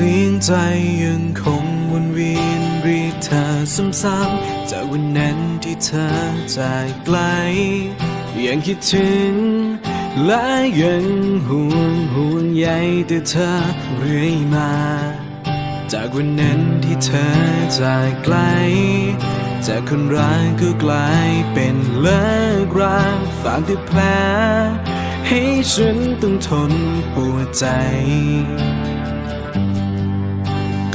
สียงใจยังคงวนเวียนเรียกเธอซ้ำๆจากวันนั้นที่เธอจากไกล ยังคิดถึง และยังห่วงห่วงใยแต่เธอเรื่อยมา จากวันนั้นที่เธอจากไกล จากคนรักก็กลายเป็นเลิกราฝากแต่แผลให้ฉันต้องทนปวดใจ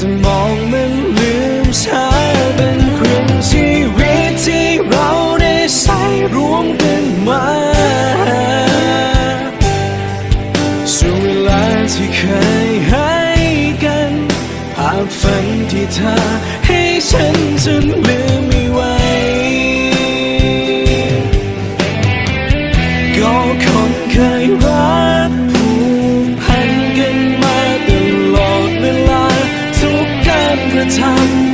สมองมันลืมช้าเป็นครึ่งชีวิตที่เราได้ใช้รวมกันมาช่วงเวลาที่เคยให้กันภาพฝันที่เธอให้ฉันจนลืมไม่ไหวก็คนเคยรัก พั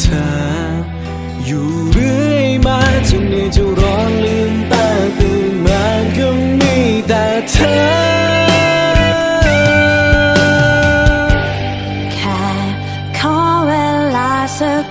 เธอ อยู่เรื่อยมาจนในจะร้องลืมตาตื่นมาก็มีแต่เธอ แค่ขอเวลาสัก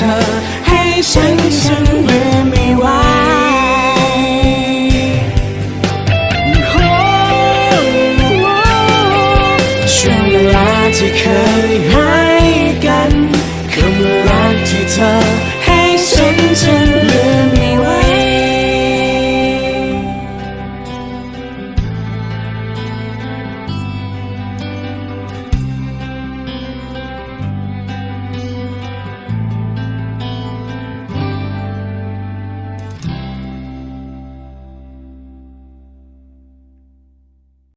time.